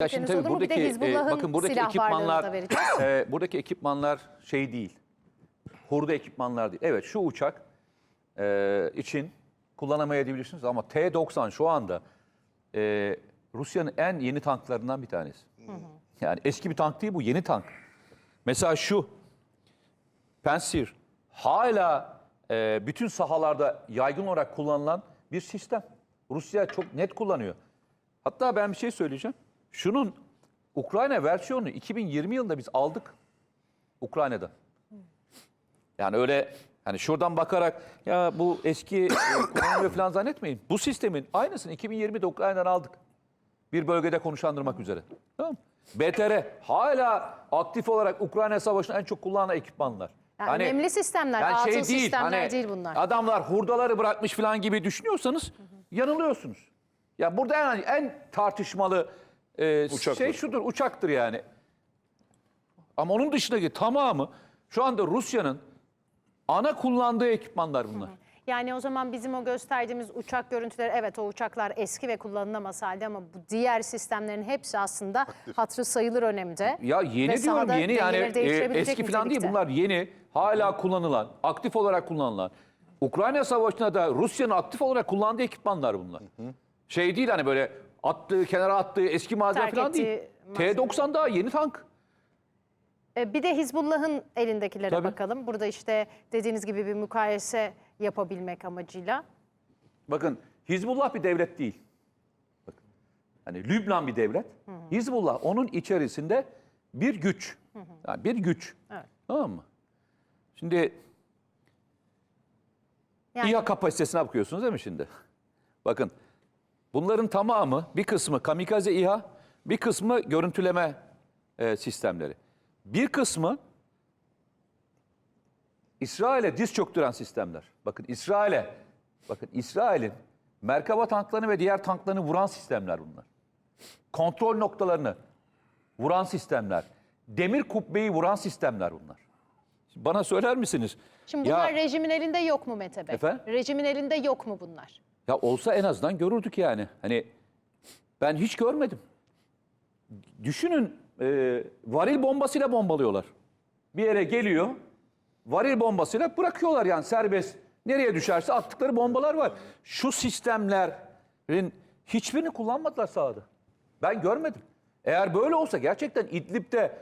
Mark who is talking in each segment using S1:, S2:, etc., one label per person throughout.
S1: Ya şimdi tabii buradaki e, bakın buradaki ekipmanlar e, buradaki ekipmanlar şey değil. Hurda ekipmanlar değil. Evet şu uçak e, için kullanamayabilirsiniz ama T-90 şu anda e, Rusya'nın en yeni tanklarından bir tanesi. Yani eski bir tank değil bu yeni tank. Mesela şu Pansir hala e, bütün sahalarda yaygın olarak kullanılan bir sistem. Rusya çok net kullanıyor. Hatta ben bir şey söyleyeceğim. Şunun Ukrayna versiyonunu 2020 yılında biz aldık. Ukrayna'da. Yani öyle hani şuradan bakarak ya bu eski e, kullanılıyor falan zannetmeyin. Bu sistemin aynısını 2020'de Ukrayna'dan aldık. Bir bölgede konuşlandırmak üzere. Tamam? BTR hala aktif olarak Ukrayna Savaşı'nda en çok kullanılan ekipmanlar.
S2: Yani önemli sistemler, atıl sistemler değil bunlar.
S1: hani Adamlar hurdaları bırakmış falan gibi düşünüyorsanız yanılıyorsunuz. Ya burada en, en tartışmalı e,
S3: Uçaklar.
S1: şey şudur, uçaktır yani. Ama onun dışındaki tamamı şu anda Rusya'nın ana kullandığı ekipmanlar bunlar.
S2: Yani o zaman bizim o gösterdiğimiz uçak görüntüleri evet o uçaklar eski ve kullanılamaz halde ama bu diğer sistemlerin hepsi aslında hatırı sayılır önemde.
S1: Ya yeni
S2: Ve
S1: diyorum
S2: sahada
S1: yeni yani
S2: dengeleri
S1: e,
S2: değiştirebilecek
S1: eski falan değil
S2: nitelikte.
S1: bunlar yeni hala kullanılan aktif olarak kullanılan. Ukrayna Savaşı'nda da Rusya'nın aktif olarak kullandığı ekipmanlar bunlar. Şey değil hani böyle attığı kenara attığı eski malzeme
S2: Terk
S1: falan değil.
S2: ettiği malzeme.
S1: T-90 daha yeni tank.
S2: Ee, Bir de Hizbullah'ın elindekilere
S1: Tabii.
S2: bakalım. Burada işte dediğiniz gibi bir mukayese yapabilmek amacıyla.
S1: Bakın Hizbullah bir devlet değil. Bakın. Hani Lübnan bir devlet. Hizbullah onun içerisinde bir güç. Yani bir güç.
S2: Evet.
S1: Tamam mı? Şimdi
S2: Yani
S1: İHA kapasitesine bakıyorsunuz değil mi şimdi? Bakın bunların tamamı bir kısmı kamikaze İHA, bir kısmı görüntüleme e, sistemleri. Bir kısmı İsrail'e diz çöktüren sistemler. Bakın İsrail'e, bakın İsrail'in Merkava tanklarını ve diğer tanklarını vuran sistemler bunlar. Kontrol noktalarını vuran sistemler. Demir kubbeyi vuran sistemler bunlar. Şimdi bana söyler misiniz?
S2: şimdi
S1: Ya-
S2: bunlar rejimin elinde yok mu Mete Bey?
S1: Efendim?
S2: Rejimin elinde yok mu bunlar?
S1: Ya olsa en azından görürdük yani. Hani ben hiç görmedim. Düşünün e, varil bombasıyla bombalıyorlar. Bir yere geliyor, varil bombasıyla bırakıyorlar yani serbest. Nereye düşerse attıkları bombalar var. Şu sistemlerin hiçbirini kullanmadılar sahada. Ben görmedim. Eğer böyle olsa gerçekten İdlib'de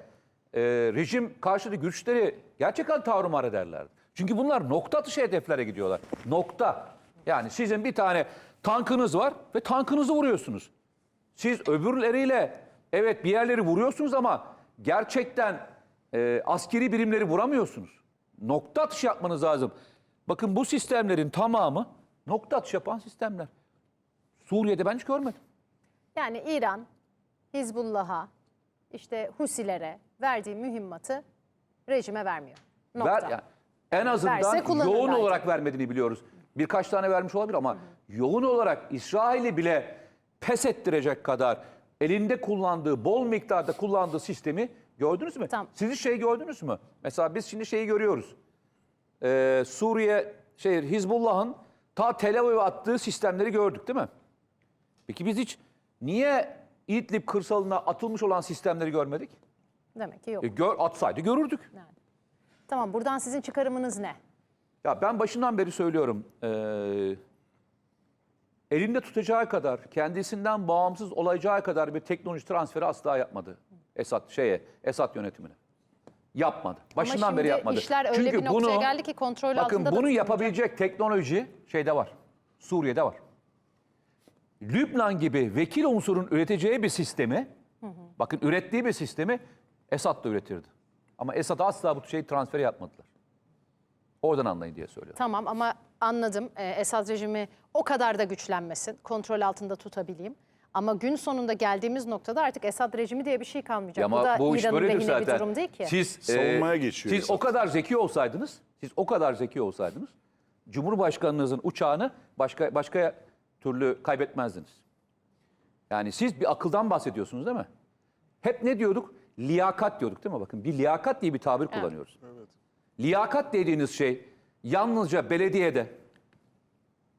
S1: e, rejim karşıtı güçleri gerçekten tavrımar ederlerdi. Çünkü bunlar nokta atışı hedeflere gidiyorlar. Nokta. Yani sizin bir tane tankınız var ve tankınızı vuruyorsunuz. Siz öbürleriyle evet bir yerleri vuruyorsunuz ama gerçekten e, askeri birimleri vuramıyorsunuz. Nokta atışı yapmanız lazım. Bakın bu sistemlerin tamamı nokta atışı yapan sistemler. Suriye'de ben hiç görmedim.
S2: Yani İran Hizbullah'a işte Husilere verdiği mühimmatı rejime vermiyor. Nokta.
S1: Ver, yani en azından
S2: Verse
S1: yoğun
S2: belki.
S1: olarak vermediğini biliyoruz. Birkaç tane vermiş olabilir ama yoğun olarak İsrail'i bile pes ettirecek kadar elinde kullandığı, bol miktarda kullandığı sistemi gördünüz mü?
S2: Tamam.
S1: Siz hiç şey gördünüz mü? Mesela biz şimdi şeyi görüyoruz. Ee, Suriye, şey Hizbullah'ın ta Tel Aviv'e attığı sistemleri gördük değil mi? Peki biz hiç niye İdlib kırsalına atılmış olan sistemleri görmedik?
S2: Demek ki yok.
S1: E, gör, atsaydı görürdük.
S2: Tamam buradan sizin çıkarımınız ne?
S1: Ya ben başından beri söylüyorum. eee, elinde tutacağı kadar, kendisinden bağımsız olacağı kadar bir teknoloji transferi asla yapmadı. Esad şeye, Esad yönetimine. Yapmadı. Başından
S2: şimdi
S1: beri yapmadı.
S2: işler öyle bir noktaya geldi ki kontrol altında
S1: Bakın bunu yapabilecek teknoloji şeyde var. Suriye'de var. Lübnan gibi vekil unsurun üreteceği bir sistemi, bakın ürettiği bir sistemi Esad da üretirdi. Ama Esad asla bu şeyi transferi yapmadılar. Oradan anlayın diye söylüyorum.
S2: Tamam ama anladım. Ee, Esad rejimi o kadar da güçlenmesin. Kontrol altında tutabileyim. Ama gün sonunda geldiğimiz noktada artık Esad rejimi diye bir şey kalmayacak.
S1: Ya
S2: bu
S1: ama
S2: da
S1: bu iş
S2: İran'ın
S1: böyledir
S2: lehine
S1: zaten.
S2: bir durum değil ki.
S1: Siz
S3: Savunmaya
S1: e,
S3: geçiyor
S1: Siz
S3: Esad.
S1: o kadar zeki olsaydınız, siz o kadar zeki olsaydınız, Cumhurbaşkanınızın uçağını başka başka türlü kaybetmezdiniz. Yani siz bir akıldan bahsediyorsunuz değil mi? Hep ne diyorduk? Liyakat diyorduk değil mi? Bakın bir liyakat diye bir tabir kullanıyoruz. Liyakat dediğiniz şey yalnızca belediyede,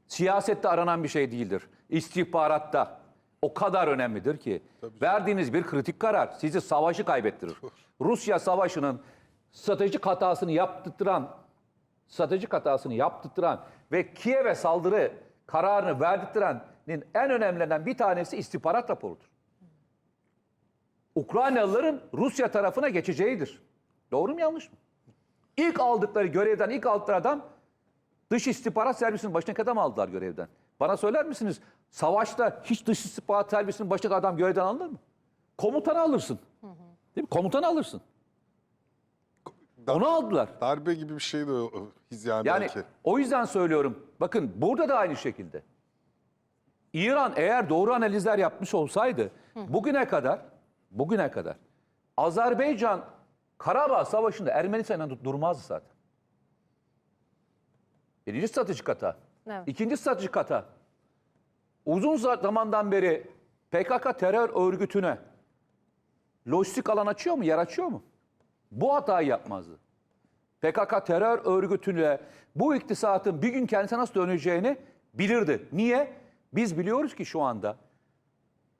S1: siyasette aranan bir şey değildir. İstihbaratta, O kadar önemlidir ki. Verdiğiniz bir kritik karar sizi savaşı kaybettirir. Rusya savaşının stratejik hatasını yaptıran, stratejik hatasını yaptıran ve Kiev'e saldırı kararını verdirttirenin en önemlilerinden bir tanesi istihbarat raporudur. Ukraynalıların Rusya tarafına geçeceğidir. Doğru mu yanlış mı? İlk aldıkları görevden ilk aldıkları adam dış istihbarat servisinin başındaki adam aldılar görevden. Bana söyler misiniz? Savaşta hiç dış istihbarat servisinin başındaki adam görevden alınır mı? Komutanı alırsın. Değil mi? Komutanı alırsın. Onu aldılar.
S3: Darbe gibi bir şey de o- his yani,
S1: Yani
S3: belki.
S1: o yüzden söylüyorum. Bakın burada da aynı şekilde. İran eğer doğru analizler yapmış olsaydı bugüne kadar bugüne kadar Azerbaycan Karabağ Savaşı'nda Ermenistan'la durmazdı zaten. Birinci stratejik hata.
S2: Evet.
S1: İkinci stratejik hata. Uzun zamandan beri PKK terör örgütüne lojistik alan açıyor mu, yer açıyor mu? Bu hatayı yapmazdı. PKK terör örgütüyle bu iktisatın bir gün kendisine nasıl döneceğini bilirdi. Niye? Biz biliyoruz ki şu anda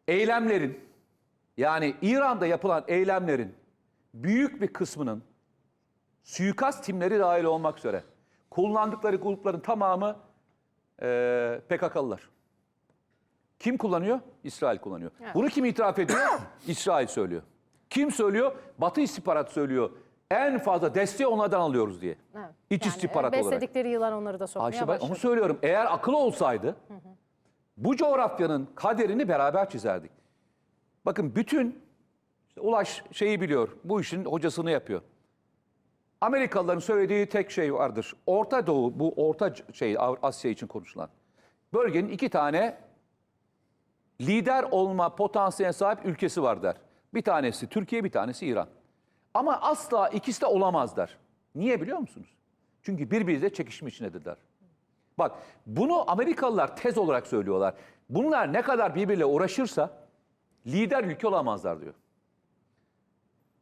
S1: eylemlerin yani İran'da yapılan eylemlerin büyük bir kısmının suikast timleri dahil olmak üzere kullandıkları grupların tamamı eee PKK'lılar. Kim kullanıyor? İsrail kullanıyor. Bunu kim itiraf ediyor? İsrail söylüyor. Kim söylüyor? Batı istihbarat söylüyor. En fazla desteği onlardan alıyoruz diye.
S2: Evet.
S1: İç
S2: Yani
S1: istihbarat olarak.
S2: Besledikleri yılan onları da sokmaya
S1: ben
S2: başladı.
S1: onu söylüyorum. Eğer akıl olsaydı bu coğrafyanın kaderini beraber çizerdik. Bakın bütün Ulaş şeyi biliyor. Bu işin hocasını yapıyor. Amerikalıların söylediği tek şey vardır. Orta Doğu, bu Orta şey Asya için konuşulan. Bölgenin iki tane lider olma potansiyeline sahip ülkesi var der. Bir tanesi Türkiye, bir tanesi İran. Ama asla ikisi de olamazlar. Niye biliyor musunuz? Çünkü birbiriyle çekişme içindedirler. Bak bunu Amerikalılar tez olarak söylüyorlar. Bunlar ne kadar birbiriyle uğraşırsa lider ülke olamazlar diyor.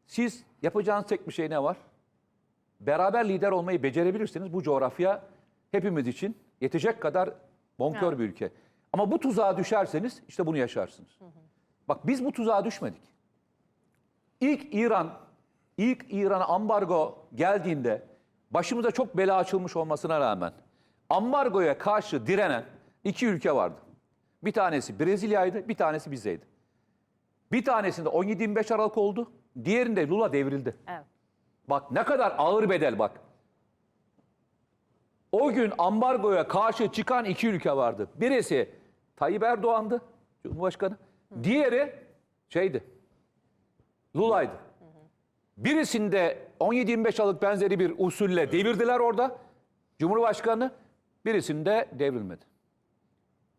S1: Siz yapacağınız tek bir şey ne var? Beraber lider olmayı becerebilirsiniz. Bu coğrafya hepimiz için yetecek kadar bonkör
S2: Evet.
S1: bir ülke. Ama bu tuzağa düşerseniz işte bunu yaşarsınız. Bak biz bu tuzağa düşmedik. İlk İran, ilk İran'a ambargo geldiğinde başımıza çok bela açılmış olmasına rağmen ambargoya karşı direnen iki ülke vardı. Bir tanesi Brezilya'ydı, bir tanesi bizeydi. Bir tanesinde 17-25 Aralık oldu, diğerinde Lula devrildi.
S2: Evet.
S1: Bak ne kadar ağır bedel bak. O gün ambargoya karşı çıkan iki ülke vardı. Birisi Tayyip Erdoğan'dı, Cumhurbaşkanı. Diğeri şeydi, Lula'ydı. Birisinde 17-25 Aralık benzeri bir usulle devirdiler orada Cumhurbaşkanı. Birisinde devrilmedi.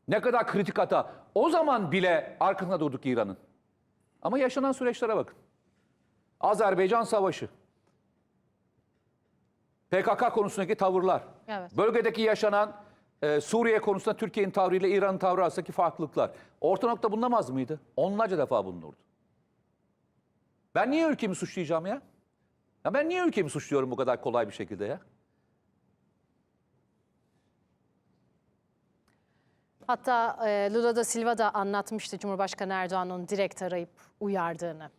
S1: Ne kadar kritik hata. O zaman bile arkasında durduk İran'ın. Ama yaşanan süreçlere bakın. Azerbaycan Savaşı. PKK konusundaki tavırlar.
S2: Evet.
S1: Bölgedeki yaşanan e, Suriye konusunda Türkiye'nin tavrıyla İran'ın tavrı arasındaki farklılıklar. Orta nokta bulunamaz mıydı? Onlarca defa bulunurdu. Ben niye ülkemi suçlayacağım ya? Ya ben niye ülkemi suçluyorum bu kadar kolay bir şekilde ya?
S2: Hatta e, Lula da Silva da anlatmıştı Cumhurbaşkanı Erdoğan'ın direkt arayıp uyardığını.